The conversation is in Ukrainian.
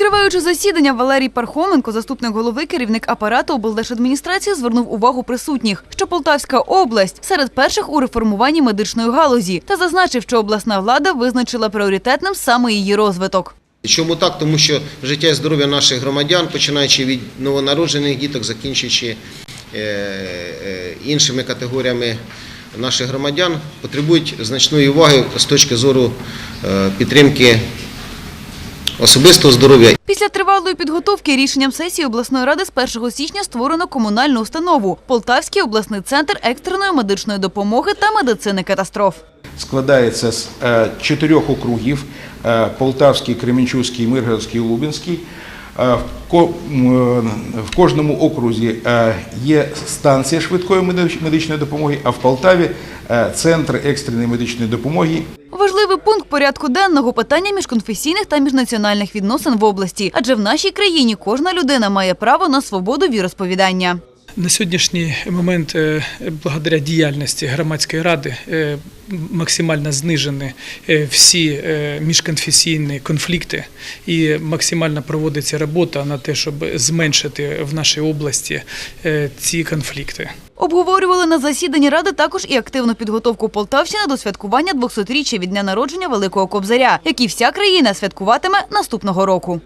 Відкриваючи засідання, Валерій Пархоменко, заступник голови, керівник апарату облдержадміністрації, звернув увагу присутніх, що Полтавська область серед перших у реформуванні медичної галузі та зазначив, що обласна влада визначила пріоритетним саме її розвиток. Чому так? Тому що життя і здоров'я наших громадян, починаючи від новонароджених діток, закінчуючи е, е, іншими категоріями наших громадян, потребують значної уваги з точки зору е, підтримки особистого здоров'я Після тривалої підготовки рішенням сесії обласної ради з 1 січня створено комунальну установу Полтавський обласний центр екстреної медичної допомоги та медицини катастроф. складається з е, чотирьох округів: е, Полтавський, Кременчуцький, Миргородський, Лубенський. Е, е, в кожному окрузі е, є станція швидкої медич- медичної допомоги, а в Полтаві центр екстреної медичної допомоги Важливий пункт порядку денного питання міжконфесійних та міжнаціональних відносин в області, адже в нашій країні кожна людина має право на свободу віросповідання. На сьогоднішній момент, е, благодаря діяльності громадської ради, е, максимально знижені е, всі міжконфесійні конфлікти і максимально проводиться робота на те, щоб зменшити в нашій області ці конфлікти. Обговорювали на засіданні ради також і активну підготовку Полтавщини до святкування 200-річчя від дня народження Великого Кобзаря, який вся країна святкуватиме наступного року.